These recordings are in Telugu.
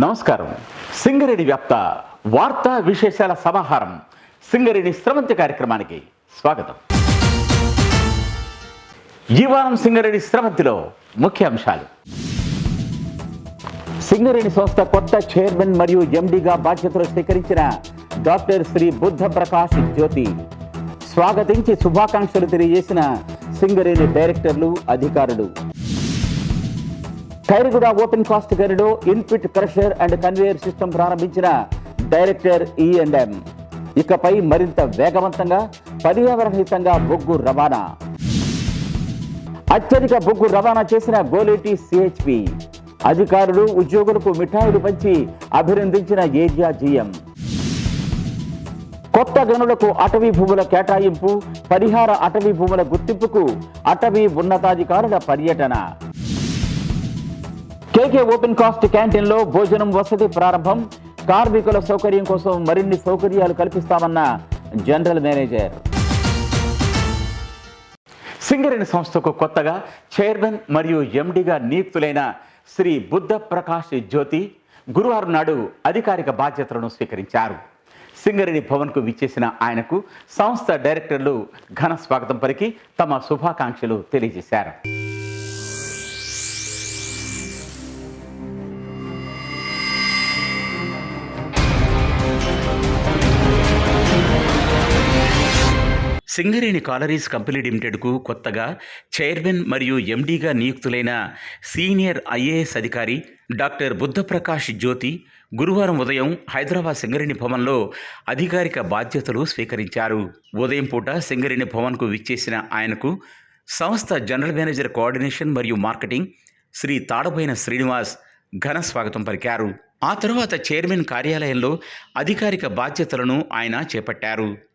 నమస్కారం. సింగరేణి వ్యాప్త వార్తా విశేషాల సమాహారం. సింగరేణి స్రవంతి కార్యక్రమానికి స్వాగతం. ఈ వారం సింగరేణి స్రవంతిలో ముఖ్య అంశాలు. సింగరేణి సంస్థ కొత్త చైర్మన్ మరియు ఎండిగా బాధ్యతలు స్వీకరించిన డాక్టర్ శ్రీ బుద్ధ ప్రకాష్ జ్యోతి. స్వాగతించి శుభాకాంక్షలు తెలియజేసిన సింగరేణి డైరెక్టర్లు అధికారులు. Khairaguda open cast గనిలో in pit crusher and conveyor system ప్రారంభించిన డైరెక్టర్ ఈఎండ్ఎం ఇకపై మరింత వేగవంతంగా పర్యావరణహితంగా బొగ్గు రవాణా. అత్యధిక బొగ్గు రవాణా చేసిన గోలేటి సిహెచ్పి అధికారులు ఉద్యోగులకు మిఠాయిలు పంచి అభినందించిన ఏజియా జీఎం కొత్త గనులకు అటవీ భూముల కేటాయింపు పరిహార అటవీ భూముల గుర్తింపుకు అటవీ ఉన్నతాధికారుల పర్యటన. కేకే ఓపెన్ కాస్ట్ క్యాంటీన్లో భోజనం వసతి ప్రారంభం కార్మికుల సౌకర్యం కోసం మరిన్ని సౌకర్యాలు కల్పిస్తామన్న జనరల్ మేనేజర్. సింగరేణి సంస్థకు కొత్తగా చైర్మన్ మరియు ఎండిగా నియుక్తులైన శ్రీ బుద్ధ ప్రకాష్ జ్యోతి గురువారం నాడు అధికారిక బాధ్యతలను స్వీకరించారు. సింగరేణి భవన్కు విచ్చేసిన ఆయనకు సంస్థ డైరెక్టర్లు ఘన స్వాగతం పలికి తమ శుభాకాంక్షలు తెలియజేశారు. సింగరేణి కాలరీస్ కంపెనీ లిమిటెడ్కు కొత్తగా చైర్మన్ మరియు ఎండీగా నియుక్తులైన సీనియర్ ఐఏఎస్ అధికారి డాక్టర్ బుద్ధప్రకాష్ జ్యోతి గురువారం ఉదయం హైదరాబాద్ సింగరేణి భవన్లో అధికారిక బాధ్యతలు స్వీకరించారు. ఉదయం పూట సింగరేణి భవన్కు విచ్చేసిన ఆయనకు సంస్థ జనరల్ మేనేజర్ కోఆర్డినేషన్ మరియు మార్కెటింగ్ శ్రీ తాడబోయిన శ్రీనివాస్ ఘన స్వాగతం పలికారు. ఆ తరువాత చైర్మన్ కార్యాలయంలో అధికారిక బాధ్యతలను ఆయన చేపట్టారు.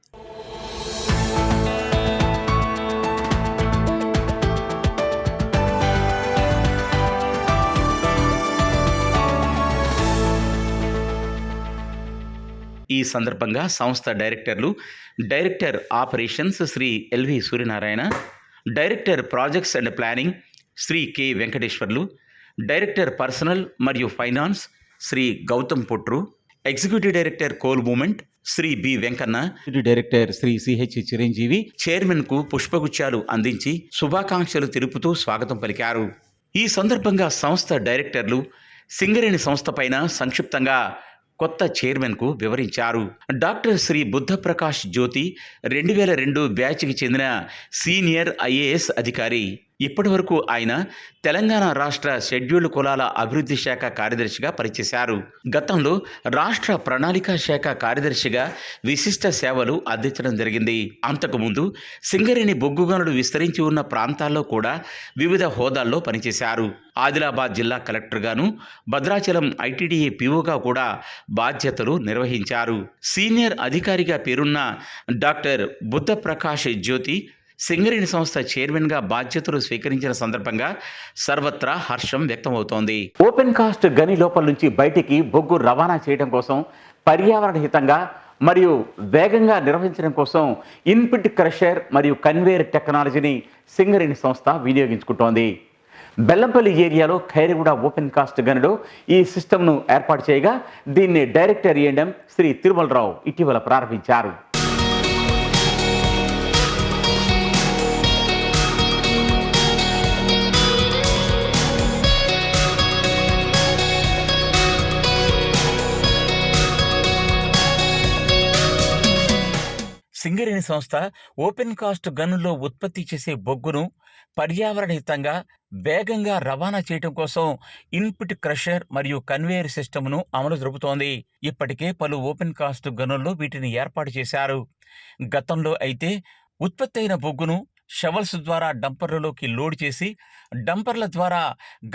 ఈ సందర్భంగా సంస్థ డైరెక్టర్లు director operations Shri LV Suryanarayana director projects and planning Shri K Venkateswarlu director personnel మరియు finance Shri Gautam Potru executive director coal movement Shri B Venkanna director Shri CH Chiranjeevi చైర్మన్కు పుష్పగుచ్చాలు అందించి శుభాకాంక్షలు తెలుపుతూ స్వాగతం పలికారు. ఈ సందర్భంగా సంస్థ డైరెక్టర్లు సింగరేణి సంస్థ పైన సంక్షిప్తంగా కొత్త చైర్మన్కు వివరించారు. డాక్టర్ శ్రీ బుద్ధప్రకాష్ జ్యోతి రెండు వేల రెండు బ్యాచ్కి చెందిన సీనియర్ ఐఏఎస్ అధికారి. ఇప్పటివరకు ఆయన తెలంగాణ రాష్ట్ర షెడ్యూల్డ్ కులాల అభివృద్ధి శాఖ కార్యదర్శిగా పనిచేశారు. గతంలో రాష్ట్ర ప్రణాళికా శాఖ కార్యదర్శిగా విశిష్ట సేవలు అందించడం జరిగింది. అంతకుముందు సింగరేణి బొగ్గుగనులు విస్తరించి ఉన్న ప్రాంతాల్లో కూడా వివిధ హోదాల్లో పనిచేశారు. ఆదిలాబాద్ జిల్లా కలెక్టర్గాను భద్రాచలం ఐటీడీఏ పీఓగా కూడా బాధ్యతలు నిర్వహించారు. సీనియర్ అధికారిగా పేరున్న డాక్టర్ బుద్ధప్రకాష్ జ్యోతి సింగరేణి సంస్థ చైర్మన్గా బాధ్యతలు స్వీకరించిన సందర్భంగా సర్వత్రా హర్షం వ్యక్తమవుతోంది. ఓపెన్ కాస్ట్ గని లోపల నుంచి బయటికి బొగ్గు రవాణా చేయడం కోసం పర్యావరణ హితంగా మరియు వేగంగా నిర్వహించడం కోసం ఇన్పుట్ క్రషర్ మరియు కన్వేయర్ టెక్నాలజీని సింగరేణి సంస్థ వినియోగించుకుంటోంది. బెల్లంపల్లి ఏరియాలో ఖైరగూడ ఓపెన్ కాస్ట్ గనిలో ఈ సిస్టమ్ను ఏర్పాటు చేయగా దీన్ని డైరెక్టర్ ఏండం శ్రీ తిరుమలరావు ఇటీవల ప్రారంభించారు. సింగరేణి సంస్థ ఓపెన్ కాస్ట్ గనుల్లో ఉత్పత్తి చేసే బొగ్గును పర్యావరణయుతంగా వేగంగా రవాణా చేయడం కోసం ఇన్పుట్ క్రషర్ మరియు కన్వేయర్ సిస్టమ్ను అమలు జరుపుతోంది. ఇప్పటికే పలు ఓపెన్ కాస్ట్ గనుల్లో వీటిని ఏర్పాటు చేశారు. గతంలో అయితే ఉత్పత్తి అయిన బొగ్గును షవల్స్ ద్వారా డంపర్లలోకి లోడ్ చేసి డంపర్ల ద్వారా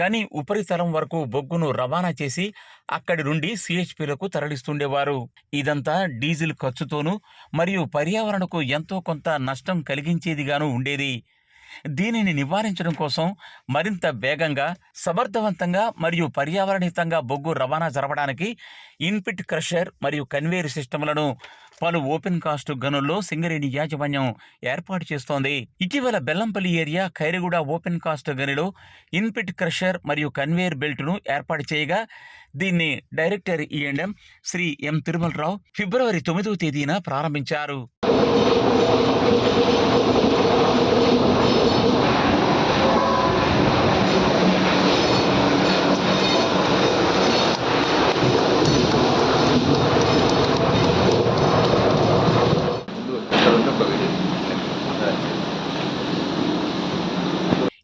గని ఉపరితలం వరకు బొగ్గును రవాణా చేసి అక్కడి నుండి సిహెచ్పిలకు తరలిస్తుండేవారు. ఇదంతా డీజిల్ ఖర్చుతోనూ మరియు పర్యావరణకు ఎంతో కొంత నష్టం కలిగించేదిగాను ఉండేది. దీనిని నివారించడం కోసం మరింత వేగంగా సమర్థవంతంగా మరియు పర్యావరణితంగా బొగ్గు రవాణా జరపడానికి ఇన్పిట్ క్రషర్ మరియు కన్వేయర్ సిస్టమ్లను పలు ఓపెన్ కాస్ట్ గనుల్లో సింగరేణి యాజమాన్యం ఏర్పాటు చేస్తోంది. ఇటీవల Bellampalli area Khairaguda open cast గనిలో in pit crusher మరియు కన్వేయర్ బెల్ట్ను ఏర్పాటు చేయగా దీన్ని director e E and M Shri M Tirumalarao ఫిబ్రవరి తొమ్మిదవ తేదీన ప్రారంభించారు.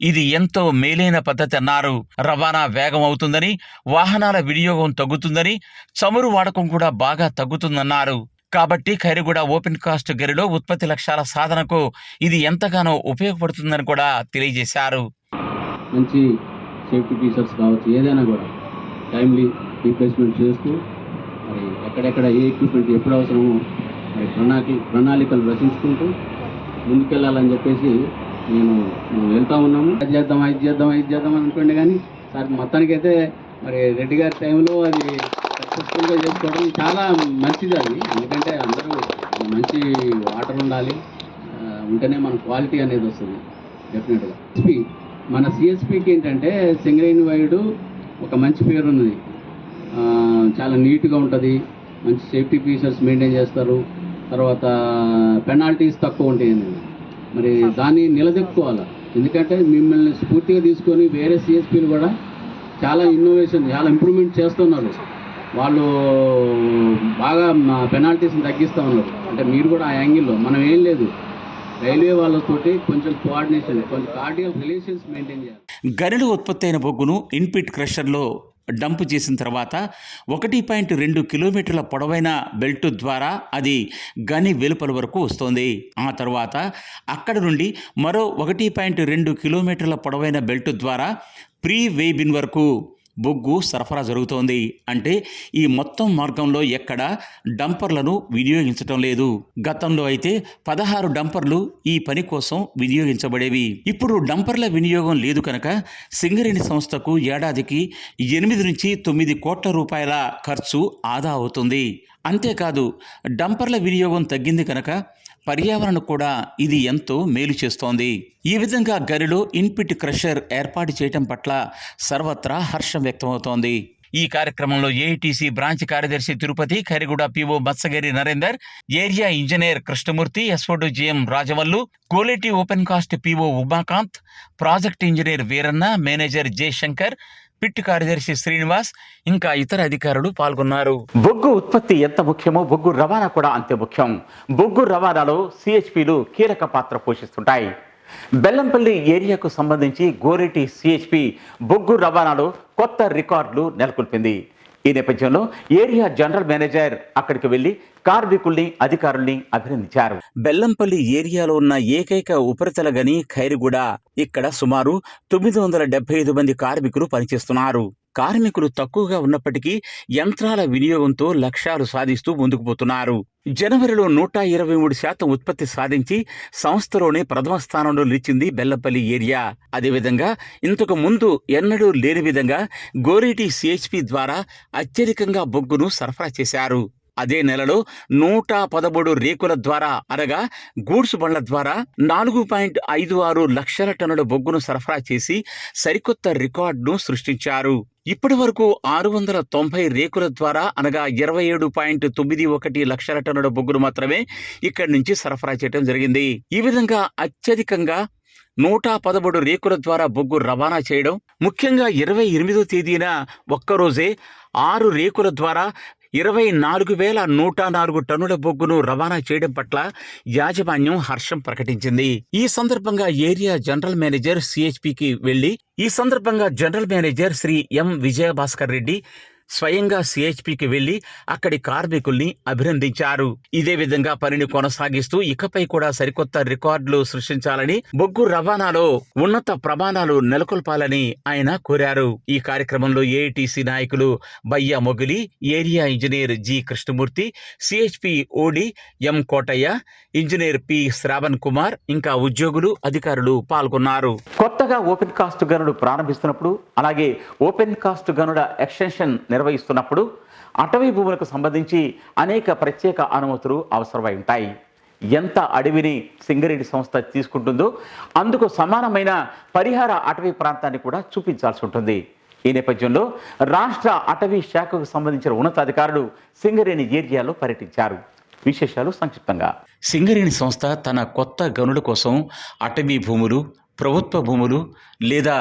ఇది ఎంతో మేలైన పద్ధతి అన్నారు. రవాణా వేగం అవుతుందని వాహనాల వినియోగం తగ్గుతుందని చమురు వాడకం కూడా బాగా తగ్గుతుందన్నారు. కాబట్టి ఖైరుగూడ ఓపెన్ కాస్ట్ గరిలో ఉత్పత్తి లక్ష్యాల సాధనకు ఇది ఎంతగానో ఉపయోగపడుతుందని కూడా తెలియజేశారు. మంచి సేఫ్టీ ఫీచర్స్ కావచ్చు ఏదైనా కూడా టైమ్లీ రీప్లేస్మెంట్ చేస్తూ మరి ఎక్కడెక్కడ ఏ ఎక్విప్మెంట్ ఎప్పుడు అవసరమో మరి ప్రణాళిక ప్రణాళికలు రచించుకుంటూ ముందుకెళ్ళాలని చెప్పేసి మేము వెళ్తా ఉన్నాము. అది చేద్దాం ఇది చేద్దాం ఇది చేద్దాం అనుకోండి కానీ సార్ మొత్తానికైతే మరి రెడ్డి గారి టైంలో అది సక్సెస్ఫుల్గా చేసుకోవడం చాలా మంచిది అది. ఎందుకంటే అందరూ మంచి వాటర్ ఉండాలి ఉంటేనే మన క్వాలిటీ అనేది వస్తుంది డెఫినెట్గా మన సిఎస్పికి ఏంటంటే సింగరేణి వైడు ఒక మంచి పేరు ఉన్నది. చాలా నీట్గా ఉంటుంది మంచి సేఫ్టీ ఫీచర్స్ మెయింటైన్ చేస్తారు. తర్వాత పెనాల్టీస్ తక్కువ ఉంటాయి మరి దాన్ని నిలదొక్కుకోవాలి ఎందుకంటే మిమ్మల్ని స్ఫూర్తిగా తీసుకొని వేరే సిఎస్పీలు కూడా చాలా ఇన్నోవేషన్ చాలా ఇంప్రూవ్మెంట్ చేస్తున్నారు. వాళ్ళు బాగా పెనాల్టీస్ని తగ్గిస్తూ ఉన్నారు. అంటే మీరు కూడా ఆ యాంగిల్లో. మనం ఏం లేదు. రైల్వే వాళ్ళతోటి కొంచెం కోఆర్డినేషన్ కొంచెం కార్డియల్ రిలేషన్స్ మెయింటైన్ చేయాలి. గనిలో ఉత్పత్తి అయిన బొగ్గును ఇన్పిట్ క్రషర్లో డంప్ చేసిన తర్వాత ఒకటి పాయింట్ రెండు కిలోమీటర్ల పొడవైన బెల్ట్ ద్వారా అది గని వెలుపల వరకు వస్తుంది. ఆ తర్వాత అక్కడ నుండి మరో ఒకటి పాయింట్ రెండు కిలోమీటర్ల పొడవైన బెల్ట్ ద్వారా ప్రీ వేబిన్ వరకు బొగ్గు సరఫరా జరుగుతోంది. అంటే ఈ మొత్తం మార్గంలో ఎక్కడ డంపర్లను వినియోగించటం లేదు. గతంలో అయితే పదహారు డంపర్లు ఈ పని కోసం వినియోగించబడేవి. ఇప్పుడు డంపర్ల వినియోగం లేదు కనుక సింగరేణి సంస్థకు ఏడాదికి ఎనిమిది నుంచి తొమ్మిది కోట్ల రూపాయల ఖర్చు ఆదా అవుతుంది. అంతేకాదు డంపర్ల వినియోగం తగ్గింది కనుక పర్యావరణ కూడా ఇది ఎంతో మేలు చేస్తోంది. ఈ విధంగా గరిలో ఇన్పిట్ క్రషర్ ఏర్పాటు చేయటం పట్ల సర్వత్రా హర్షం వ్యక్తమవుతోంది. ఈ కార్యక్రమంలో ఏఐటీసీ బ్రాంచ్ కార్యదర్శి Tirupati Kairaguda PO Batsagiri Narender area engineer Krishnamurthy SO to GM Rajavallu Koleti open cast PO Umakant project engineer Veeranna manager Jayashankar pit కార్యదర్శి శ్రీనివాస్ ఇంకా ఇతర అధికారులు పాల్గొన్నారు. బొగ్గు ఉత్పత్తి ఎంత ముఖ్యమో బొగ్గు రవాణా కూడా అంతే ముఖ్యం. బొగ్గు రవాణాలో సిహెచ్పిలు కీలక పాత్ర పోషిస్తుంటాయి. బెల్లంపల్లి ఏరియాకు సంబంధించి గోరెటి సిహెచ్పి బొగ్గు రవాణాలో కొత్త రికార్డులు నెలకొల్పింది. ఈ నేపథ్యంలో ఏరియా జనరల్ మేనేజర్ అక్కడికి వెళ్ళి కార్మికుల్ని అధికారుల్ని అభినందించారు. బెల్లంపల్లి ఏరియాలో ఉన్న ఏకైక ఉపరితల గని ఖైరుగూడ. ఇక్కడ సుమారు తొమ్మిది వందల డెబ్బై ఐదు మంది కార్మికులు పనిచేస్తున్నారు. కార్మికులు తక్కువగా ఉన్నప్పటికీ యంత్రాల వినియోగంతో లక్ష్యాలు సాధిస్తూ ముందుకు పోతున్నారు. జనవరిలో నూట ఇరవై మూడు శాతం ఉత్పత్తి సాధించి సంస్థలోనే ప్రథమ స్థానంలో నిలిచింది బెల్లపల్లి ఏరియా. అదేవిధంగా ఇంతకు ముందు ఎన్నడూ లేని విధంగా గోరేటి సిహెచ్పి ద్వారా అత్యధికంగా బొగ్గును సరఫరా చేశారు. అదే నెలలో నూట పదమూడు రేకుల ద్వారా అనగా గూడ్స్ బండ్ల ద్వారా నాలుగు పాయింట్ ఐదు ఆరు లక్షల టన్నుల బొగ్గును సరఫరా చేసి సరికొత్త రికార్డును సృష్టించారు. ఇప్పటి వరకు ఆరు వందల తొంభై రేకుల ద్వారా అనగా ఇరవై ఏడు పాయింట్ తొమ్మిది ఒకటి లక్షల టన్నుల బొగ్గును మాత్రమే ఇక్కడి నుంచి సరఫరా చేయడం జరిగింది. ఈ విధంగా అత్యధికంగా నూట పదమూడు రేకుల ద్వారా బొగ్గు రవాణా చేయడం ముఖ్యంగా ఇరవై ఎనిమిదో తేదీన ఒక్కరోజే ఆరు రేకుల ద్వారా ఇరవై నాలుగు వేల నూట నాలుగు టన్నుల బొగ్గును రవాణా చేయడం పట్ల యాజమాన్యం హర్షం ప్రకటించింది. ఈ సందర్భంగా ఏరియా జనరల్ మేనేజర్ సిహెచ్పికి వెళ్ళి ఈ సందర్భంగా general manager Shri M Vijayabhaskar Reddy స్వయంగా సిహెచ్పికి వెళ్ళి అక్కడి కార్మికుల్ని అభినందించారు. ఇదే విధంగా పనిని కొనసాగిస్తూ ఇకపై కూడా సరికొత్త రికార్డులు సృష్టించాలని బొగ్గు రవాణాలో ఉన్నత ప్రమాణాలు నెలకొల్పాలని ఆయన కోరారు. ఈ కార్యక్రమంలో ఏఐటిసి నాయకులు Bayya Mogili area engineer G Krishnamurthy CHP OD M Kotaiah engineer P Shravan Kumar ఇంకా ఉద్యోగులు అధికారులు పాల్గొన్నారు. కొత్తగా ఓపెన్ కాస్ట్ గనుడు ప్రారంభిస్తున్నప్పుడు అలాగే ఓపెన్ కాస్ట్ గనుడ ఎక్స్టెన్షన్ నిర్వహిస్తున్నప్పుడు అటవీ భూములకు సంబంధించి అనేక ప్రత్యేక అనుమతులు అవసరమై ఉంటాయి. ఎంత అడవిని సింగరేణి సంస్థ తీసుకుంటుందో అందుకు సమానమైన పరిహార అటవీ ప్రాంతాన్ని కూడా చూపించాల్సి ఉంటుంది. ఈ నేపథ్యంలో రాష్ట్ర అటవీ శాఖకు సంబంధించిన ఉన్నతాధికారులు సింగరేణి ఏరియాలో పర్యటించారు. విశేషాలు సంక్షిప్తంగా. సింగరేణి సంస్థ తన కొత్త గనుల కోసం అటవీ భూములు ప్రభుత్వ భూములు లేదా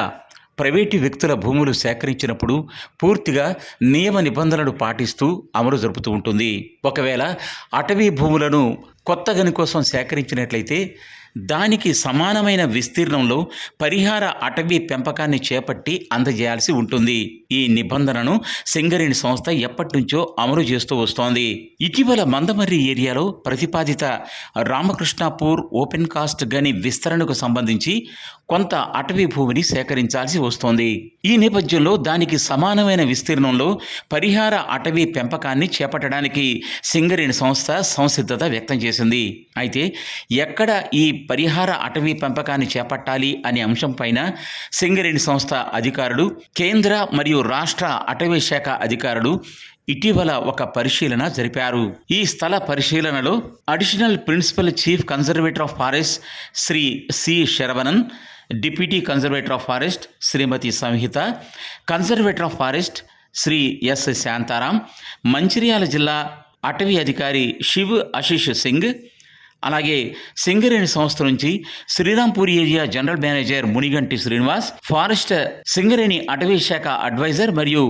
ప్రైవేటు వ్యక్తుల భూములు సేకరించినప్పుడు పూర్తిగా నియమ నిబంధనలు పాటిస్తూ అమలు జరుపుతూ ఉంటుంది. ఒకవేళ అటవీ భూములను కొత్త గని కోసం సేకరించినట్లయితే దానికి సమానమైన విస్తీర్ణంలో పరిహార అటవీ పెంపకాన్ని చేపట్టి అందజేయాల్సి ఉంటుంది. ఈ నిబంధనను సింగరేణి సంస్థ ఎప్పటి నుంచో అమలు చేస్తూ వస్తోంది. ఇటీవల మందమర్రి ఏరియాలో ప్రతిపాదిత రామకృష్ణాపూర్ ఓపెన్ కాస్ట్ గని విస్తరణకు సంబంధించి కొంత అటవీ భూమిని సేకరించాల్సి వస్తోంది. ఈ నేపథ్యంలో దానికి సమానమైన విస్తీర్ణంలో పరిహార అటవీ పెంపకాన్ని చేపట్టడానికి సింగరేణి సంస్థ సంసిద్ధత వ్యక్తం చేసింది. అయితే ఎక్కడ ఈ పరిహార అటవీ పెంపకాన్ని చేపట్టాలి అనే అంశంపైన సింగరేణి సంస్థ అధికారులు కేంద్ర మరియు రాష్ట్ర అటవీ శాఖ అధికారులు ఇటీవల ఒక పరిశీలన జరిపారు. ఈ స్థల పరిశీలనలో additional principal chief conservator of forest Shri C Saravanan deputy conservator of forest Shrimati Samhita conservator of forest Shri S Shantaram Mancherial జిల్లా అటవీ అధికారి శివ్ ఆశీష్ సింగ్ అలాగే సింగరేణి సంస్థ నుంచి Srirampur area general manager Muniganti Srinivas forest Singareni అటవీ శాఖ అడ్వైజర్ మరియు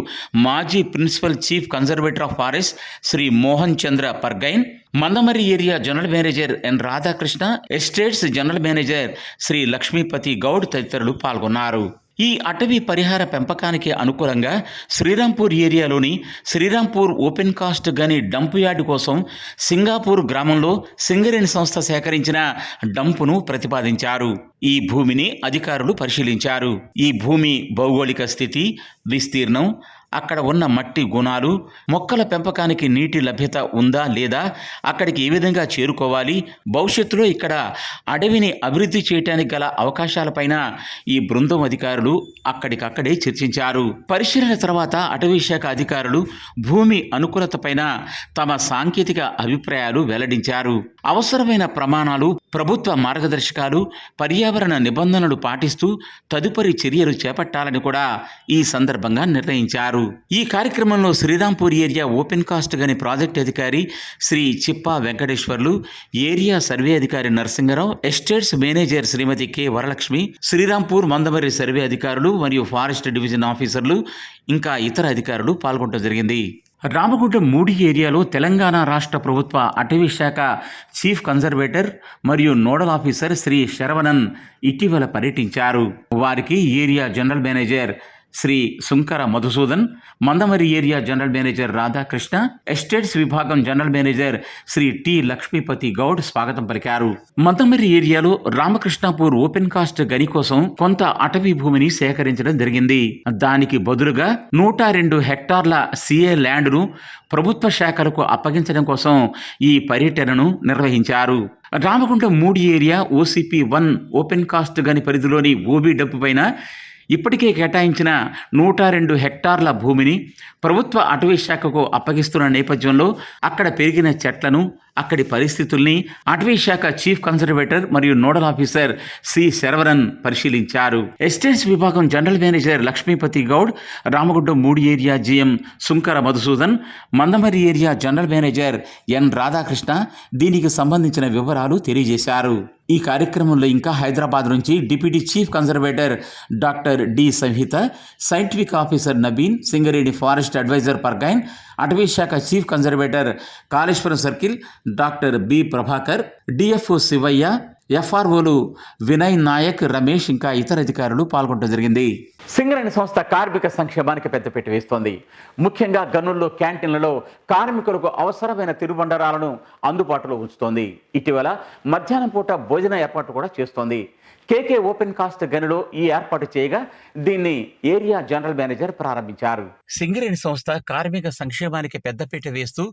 మాజీ principal chief conservator of forest Shri Mohan Chandra Pargain Mandamarri area general manager N Radhakrishna estates general manager Shri Lakshmipati Goud తదితరులు పాల్గొన్నారు. ఈ అటవీ పరిహార పెంపకానికి అనుకూలంగా శ్రీరాంపూర్ ఏరియాలోని శ్రీరాంపూర్ ఓపెన్ కాస్ట్ గని డంప్ యార్డు కోసం సింగాపూర్ గ్రామంలో సింగరేణి సంస్థ సేకరించిన డంపును ప్రతిపాదించారు. ఈ భూమిని అధికారులు పరిశీలించారు. ఈ భూమి భౌగోళిక స్థితి విస్తీర్ణం అక్కడ ఉన్న మట్టి గుణాలు మొక్కల పెంపకానికి నీటి లభ్యత ఉందా లేదా అక్కడికి ఏ విధంగా చేరుకోవాలి భవిష్యత్తులో ఇక్కడ అడవిని అభివృద్ధి చేయడానికి గల అవకాశాలపైన ఈ బృందం అధికారులు అక్కడికక్కడే చర్చించారు. పరిశీలన తర్వాత అటవీ శాఖ అధికారులు భూమి అనుకూలతపైన తమ సాంకేతిక అభిప్రాయాలు వెల్లడించారు. అవసరమైన ప్రమాణాలు ప్రభుత్వ మార్గదర్శకాలు పర్యావరణ నిబంధనలు పాటిస్తూ తదుపరి చర్యలు చేపట్టాలని కూడా ఈ సందర్భంగా నిర్ణయించారు. ఈ కార్యక్రమంలో శ్రీరాంపూర్ ఏరియా ఓపెన్ కాస్ట్ గని ప్రాజెక్ట్ అధికారి శ్రీ చిప్పా వెంకటేశ్వర్లు ఏరియా సర్వే అధికారి Narasingarao estates manager Shrimati K Varalakshmi Srirampur Mandamarri survey అధికారులు మరియు ఫారెస్ట్ డివిజన్ ఆఫీసర్లు ఇంకా ఇతర అధికారులు పాల్గొనడం జరిగింది. రామగుండం మూడి ఏరియాలో తెలంగాణ రాష్ట్ర ప్రభుత్వ అటవీ శాఖ చీఫ్ కన్జర్వేటర్ మరియు నోడల్ ఆఫీసర్ శ్రీ శరవణన్ ఇటీవల పర్యటించారు. వారికి area general manager Shri Sunkara Madhusudan Mandamarri area general manager Radhakrishna estates విభాగం general manager Shri T Lakshmipati Goud స్వాగతం పలికారు. మందమరి ఏరియాలో రామకృష్ణాపూర్ ఓపెన్ కాస్ట్ గని కోసం కొంత అటవీ భూమిని సేకరించడం జరిగింది. దానికి బదులుగా నూట రెండు హెక్టార్ల సిఏ ల్యాండ్ను ప్రభుత్వ శాఖలకు అప్పగించడం కోసం ఈ పర్యటనను నిర్వహించారు. Ramagundam మూడి area OCP one open cast గని పరిధిలోని ఓబీ డప్పు పైన ఇప్పటికే కేటాయించిన నూట రెండు హెక్టార్ల భూమిని ప్రభుత్వ అటవీ శాఖకు అప్పగిస్తున్న నేపథ్యంలో అక్కడ పెరిగిన చెట్లను అక్కడి పరిస్థితుల్ని అటవీ శాఖ చీఫ్ కన్సర్వేటర్ మరియు నోడల్ ఆఫీసర్ సి శరవరన్ పరిశీలించారు. ఎస్టేట్స్ విభాగం జనరల్ మేనేజర్ లక్ష్మీపతి గౌడ్ రామగుడ్డ మూడు area GM Sunkara Madhusudan Mandamarri area general manager N Radhakrishna దీనికి సంబంధించిన వివరాలు తెలియజేశారు. ఈ కార్యక్రమంలో ఇంకా హైదరాబాద్ నుంచి deputy chief conservator doctor D Samhita scientific officer Nabeen Singareni forest advisor Pargain అటవీ శాఖ chief conservator Kaleshwaram circle doctor B Prabhakar DFO Shivaiah ఎఫ్ఆర్ఓలు Vinay Naik Ramesh ఇంకా ఇతర అధికారులు పాల్గొనడం జరిగింది. సింగరేణి సంస్థ కార్మిక సంక్షేమానికి పెద్దపీట వేస్తోంది. ముఖ్యంగా గనుల్లో క్యాంటీన్లలో కార్మికులకు అవసరమైన తిరుబండరాలను అందుబాటులో ఉంచుతోంది. ఇటీవల మధ్యాహ్నం పూట భోజన ఏర్పాటు కూడా చేస్తోంది. కేకే ఓపెన్ కాస్ట్ గనిలో ఈ ఏర్పాటు చేయగా దీన్ని ఏరియా జనరల్ మేనేజర్ ప్రారంభించారు. సింగరేణి సంస్థ కార్మిక సంక్షేమానికి పెద్దపీట వేస్తూ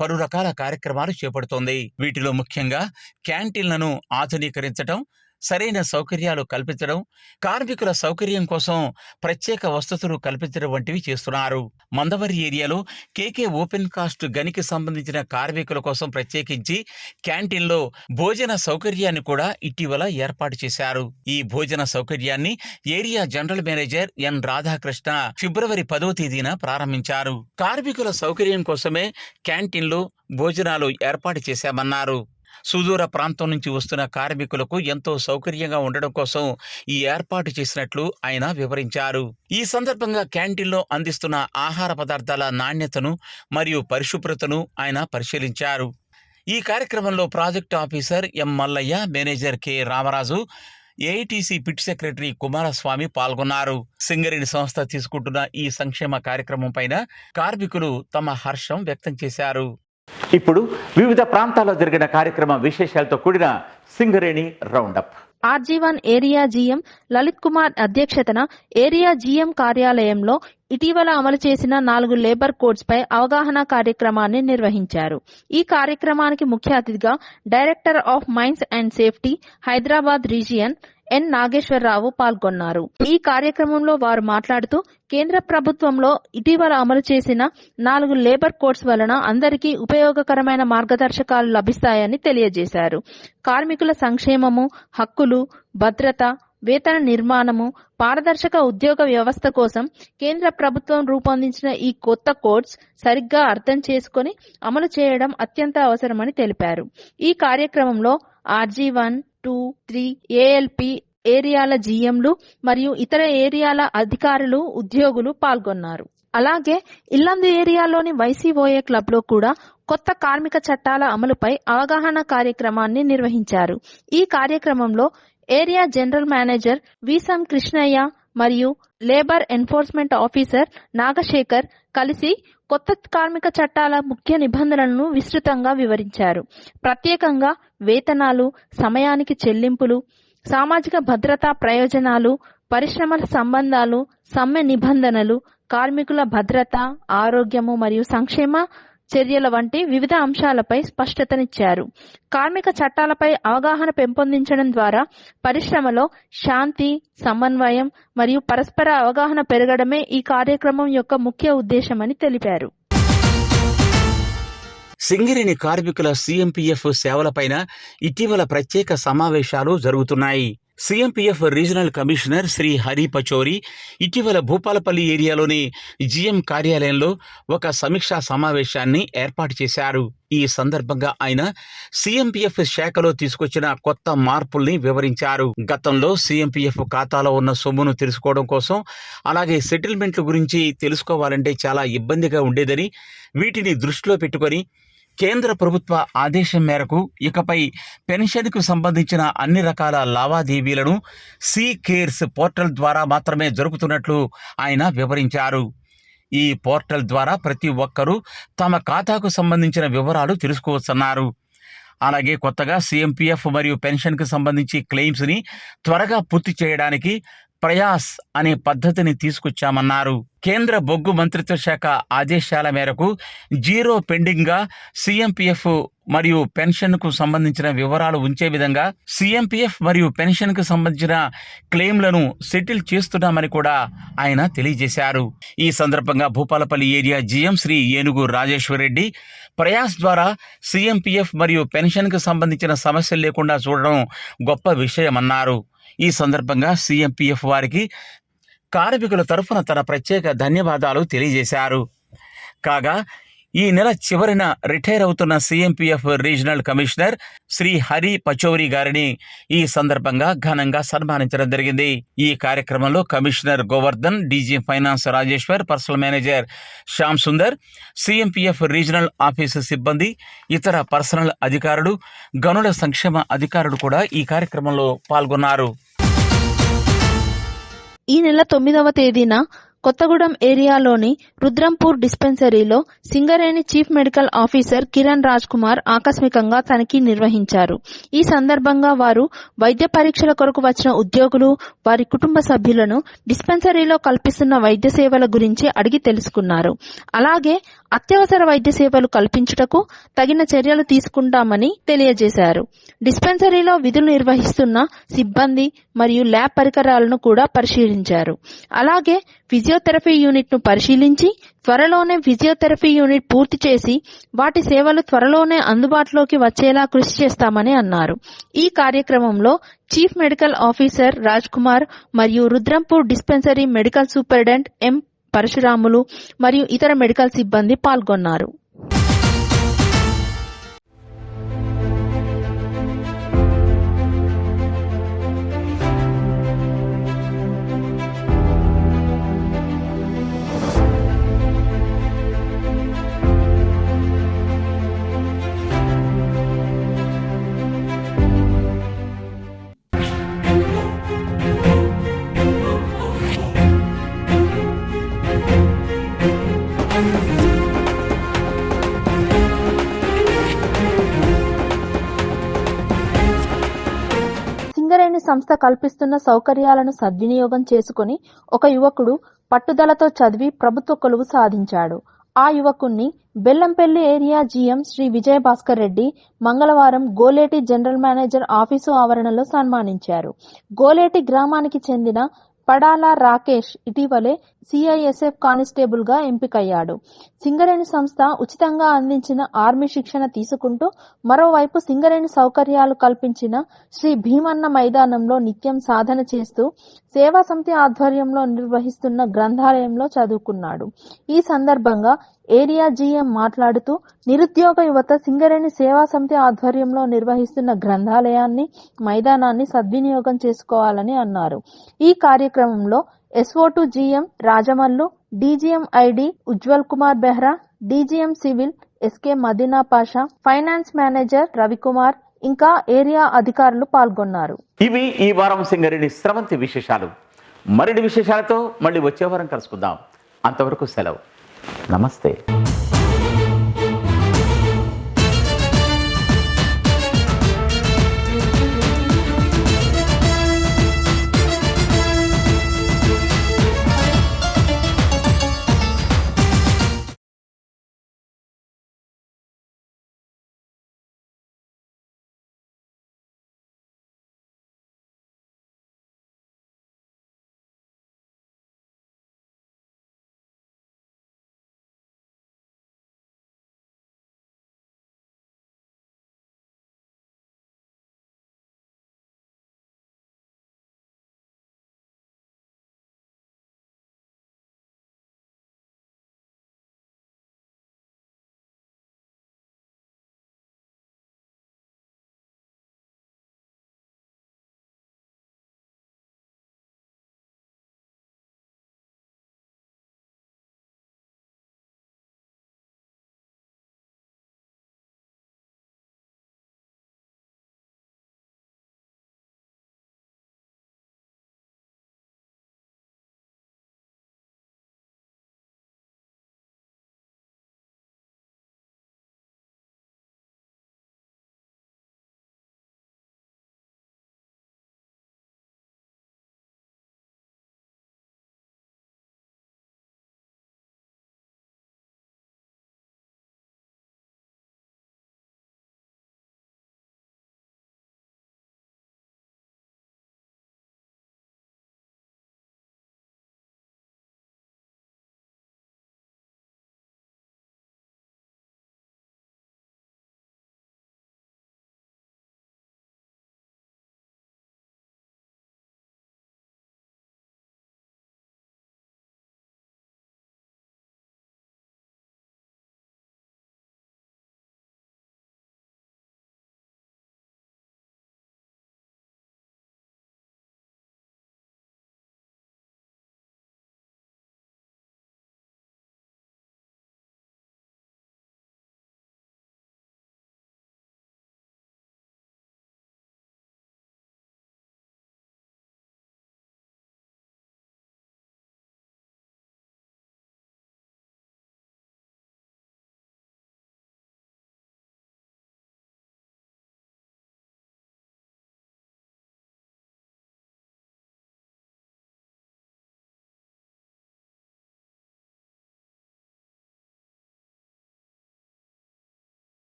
పలు రకాల కార్యక్రమాలు చేపడుతోంది. వీటిలో ముఖ్యంగా క్యాంటీన్లను ఆధునీకరించడం సరైన సౌకర్యాలు కల్పించడం కార్మికుల సౌకర్యం కోసం ప్రత్యేక వసతులు కల్పించడం వంటివి చేస్తున్నారు. మందవరి ఏరియాలో కేకే ఓపెన్ కాస్ట్ గనికి సంబంధించిన కార్మికుల కోసం ప్రత్యేకించి క్యాంటీన్లో భోజన సౌకర్యాన్ని కూడా ఇటీవల ఏర్పాటు చేశారు. ఈ భోజన సౌకర్యాన్ని area general manager N Radhakrishna ఫిబ్రవరి పదో తేదీన ప్రారంభించారు. కార్మికుల సౌకర్యం కోసమే క్యాంటీన్లో భోజనాలు ఏర్పాటు చేశామన్నారు. సుదూర ప్రాంతం నుంచి వస్తున్న కార్మికులకు ఎంతో సౌకర్యంగా ఉండడం కోసం ఈ ఏర్పాటు చేసినట్లు ఆయన వివరించారు. ఈ సందర్భంగా క్యాంటీన్లో అందిస్తున్న ఆహార పదార్థాల నాణ్యతను మరియు పరిశుభ్రతను ఆయన పరిశీలించారు. ఈ కార్యక్రమంలో project officer M Mallaiah manager K Ramaraju AITC pit secretary Kumaraswamy పాల్గొన్నారు. సింగరేణి సంస్థ తీసుకుంటున్న ఈ సంక్షేమ కార్యక్రమం పైన కార్మికులు తమ హర్షం వ్యక్తం చేశారు. ఇప్పుడు వివిధ ప్రాంతాల్లో జరిగిన కార్యక్రమ విశేషాలతో కూడిన Singareni roundup. RG one area GM Lalit Kumar అధ్యక్షతన ఏరియా జీఎం కార్యాలయంలో ఇటీవల అమలు చేసిన నాలుగు లేబర్ కోడ్స్ పై అవగాహన కార్యక్రమాన్ని నిర్వహించారు. ఈ కార్యక్రమానికి ముఖ్య అతిథిగా director of mines and safety Hyderabad region N Nageswararao పాల్గొన్నారు. ఈ కార్యక్రమంలో వారు మాట్లాడుతూ కేంద్ర ప్రభుత్వంలో ఇటీవల అమలు చేసిన నాలుగు లేబర్ కోడ్స్ వలన అందరికీ ఉపయోగకరమైన మార్గదర్శకాలు లభిస్తాయని తెలియజేశారు. కార్మికుల సంక్షేమము హక్కులు భద్రత వేతన నిర్మాణము పారదర్శక ఉద్యోగ వ్యవస్థ కోసం కేంద్ర ప్రభుత్వం రూపొందించిన ఈ కొత్త కోడ్స్ సరిగ్గా అర్థం చేసుకొని అమలు చేయడం అత్యంత అవసరమని తెలిపారు. ఈ కార్యక్రమంలో RG one two three ALP ఏరియాల జీఎంలు మరియు ఇతర ఏరియాల అధికారులు ఉద్యోగులు పాల్గొన్నారు. అలాగే ఇల్లందు ఏరియాలోని వైసీఓఏ క్లబ్లో కూడా కొత్త కార్మిక చట్టాల అమలుపై అవగాహన కార్యక్రమాన్ని నిర్వహించారు. ఈ కార్యక్రమంలో ఏరియా జనరల్ మేనేజర్ విసం కృష్ణయ్య మరియు లేబర్ ఎన్ఫోర్స్మెంట్ ఆఫీసర్ నాగశేఖర్ కలిసి కొత్త కార్మిక చట్టాల ముఖ్య నిబంధనలను విస్తృతంగా వివరించారు. ప్రత్యేకంగా వేతనాలు సమయానికి చెల్లింపులు సామాజిక భద్రతా ప్రయోజనాలు పరిశ్రమల సంబంధాలు సమ్మె నిబంధనలు కార్మికుల భద్రత ఆరోగ్యము మరియు సంక్షేమ చర్యల వంటి వివిధ అంశాలపై స్పష్టతనిచ్చారు. కార్మిక చట్టాలపై అవగాహన పెంపొందించడం ద్వారా పరిశ్రమలో శాంతి సమన్వయం మరియు పరస్పర అవగాహన పెరగడమే ఈ కార్యక్రమం యొక్క ముఖ్య ఉద్దేశమని తెలిపారు. సింగరేణి కార్మికుల సీఎంపీఎఫ్ సేవలపైన ఇటీవల ప్రత్యేక సమావేశాలు జరుగుతున్నాయి. CMPF regional commissioner Shri Hari Pachori ఇటీవల భూపాలపల్లి ఏరియాలోని జీఎం కార్యాలయంలో ఒక సమీక్షా సమావేశాన్ని ఏర్పాటు చేశారు. ఈ సందర్భంగా ఆయన సీఎంపీఎఫ్ శాఖలో తీసుకొచ్చిన కొత్త మార్పుల్ని వివరించారు. గతంలో సీఎంపీఎఫ్ ఖాతాలో ఉన్న సొమ్మును తెలుసుకోవడం కోసం అలాగే సెటిల్మెంట్ల గురించి తెలుసుకోవాలంటే చాలా ఇబ్బందిగా ఉండేదని వీటిని దృష్టిలో పెట్టుకొని కేంద్ర ప్రభుత్వ ఆదేశం మేరకు ఇకపై పెన్షన్కు సంబంధించిన అన్ని రకాల లావాదేవీలను సీ కేర్స్ పోర్టల్ ద్వారా మాత్రమే జరుపుతున్నట్లు ఆయన వివరించారు. ఈ పోర్టల్ ద్వారా ప్రతి ఒక్కరూ తమ ఖాతాకు సంబంధించిన వివరాలు తెలుసుకోవచ్చన్నారు. అలాగే కొత్తగా సీఎంపీఎఫ్ మరియు పెన్షన్కు సంబంధించి క్లెయిమ్స్ని త్వరగా పూర్తి చేయడానికి ప్రయాస్ అనే పద్ధతిని తీసుకొచ్చామన్నారు. కేంద్ర బొగ్గు మంత్రిత్వ శాఖ ఆదేశాల మేరకు జీరో పెండింగ్గా సీఎంపీఎఫ్ మరియు పెన్షన్కు సంబంధించిన వివరాలు ఉంచే విధంగా సీఎంపీఎఫ్ మరియు పెన్షన్కు సంబంధించిన క్లెయిమ్లను సెటిల్ చేస్తున్నామని కూడా ఆయన తెలియజేశారు. ఈ సందర్భంగా భూపాలపల్లి ఏరియా జీఎం శ్రీ ఏనుగు రాజేశ్వరరెడ్డి ప్రయాస్ ద్వారా సీఎంపీఎఫ్ మరియు పెన్షన్కు సంబంధించిన సమస్యలు లేకుండా చూడడం గొప్ప విషయమన్నారు. ఈ సందర్భంగా సీఎంపీఎఫ్ వారికి కార్మికుల తరఫున తన ప్రత్యేక ధన్యవాదాలు తెలియజేశారు. కాగా ఈ నెల చివరిన రిటైర్ అవుతున్న CMPF regional commissioner Shri Hari Pachauri గారిని ఈ సందర్భంగా ఘనంగా సన్మానించడం జరిగింది. ఈ కార్యక్రమంలో commissioner Govardhan DG finance Rajeshwar personnel manager Shyam Sundar CMPF regional office సిబ్బంది ఇతర పర్సనల్ అధికారులు గనుల సంక్షేమ అధికారులు కూడా ఈ కార్యక్రమంలో పాల్గొన్నారు. ఈ నెల తొమ్మిదవ తేదీన కొత్తగూడెం ఏరియాలోని Rudrampur డిస్పెన్సరీలో Singareni chief medical officer Kiran Raj Kumar ఆకస్మికంగా తనిఖీ నిర్వహించారు. ఈ సందర్భంగా వారు వైద్య పరీక్షల కొరకు వచ్చిన ఉద్యోగులు వారి కుటుంబ సభ్యులను డిస్పెన్సరీలో కల్పిస్తున్న వైద్య సేవల గురించి అడిగి తెలుసుకున్నారు. అలాగే అత్యవసర వైద్య సేవలు కల్పించుటకు తగిన చర్యలు తీసుకుంటామని తెలియజేశారు. డిస్పెన్సరీలో విధులు నిర్వహిస్తున్న సిబ్బంది మరియు ల్యాబ్ పరికరాలను కూడా పరిశీలించారు. అలాగే ఫిజియోథెరపీ యూనిట్ను పరిశీలించి త్వరలోనే ఫిజియోథెరపీ యూనిట్ పూర్తి చేసి వాటి సేవలు త్వరలోనే అందుబాటులోకి వచ్చేలా కృషి చేస్తామని అన్నారు. ఈ కార్యక్రమంలో chief medical officer Raj Kumar మరియు Rudrampur dispensary medical superintendent M Parashuramulu మరియు ఇతర మెడికల్ సిబ్బంది పాల్గొన్నారు. సింగరేణి సంస్థ కల్పిస్తున్న సౌకర్యాలను సద్వినియోగం చేసుకుని ఒక యువకుడు పట్టుదలతో చదివి ప్రభుత్వ కొలువు సాధించాడు. ఆ యువకుణ్ణి బెల్లంపల్లి ఏరియా జీఎం శ్రీ విజయభాస్కర్ రెడ్డి మంగళవారం గోలేటి జనరల్ మేనేజర్ ఆఫీసు ఆవరణలో సన్మానించారు. గోలేటి గ్రామానికి చెందిన పడాల రాకేష్ ఇటీవలే సిఐఎస్ఎఫ్ కానిస్టేబుల్గా ఎంపికయ్యాడు. సింగరేణి సంస్థ ఉచితంగా అందించిన ఆర్మీ శిక్షణ తీసుకుంటూ మరోవైపు సింగరేణి సౌకర్యాలు కల్పించిన శ్రీ భీమన్న మైదానంలో నిత్యం సాధన చేస్తూ సేవా సమితి ఆధ్వర్యంలో నిర్వహిస్తున్న గ్రంథాలయంలో చదువుకున్నాడు. ఈ సందర్భంగా ఏరియా జీఎం మాట్లాడుతూ నిరుద్యోగ యువత సింగరేణి సేవా సమితి ఆధ్వర్యంలో నిర్వహిస్తున్న గ్రంథాలయాన్ని మైదానాన్ని సద్వినియోగం చేసుకోవాలని అన్నారు. ఈ కార్యక్రమంలో SO to GM Rajamallu DGM ID Ujjwal Kumar Behra DGM civil SK Madina Pasha finance manager Ravikumar ఇంకా ఏరియా అధికారులు పాల్గొన్నారు. ఇవి ఈ వారం సింగరేణి స్రవంతి విశేషాలు. మరిన్ని విశేషాలతో మళ్ళీ వచ్చే వారం కలుసుకుందాం. అంతవరకు సెలవు. నమస్తే.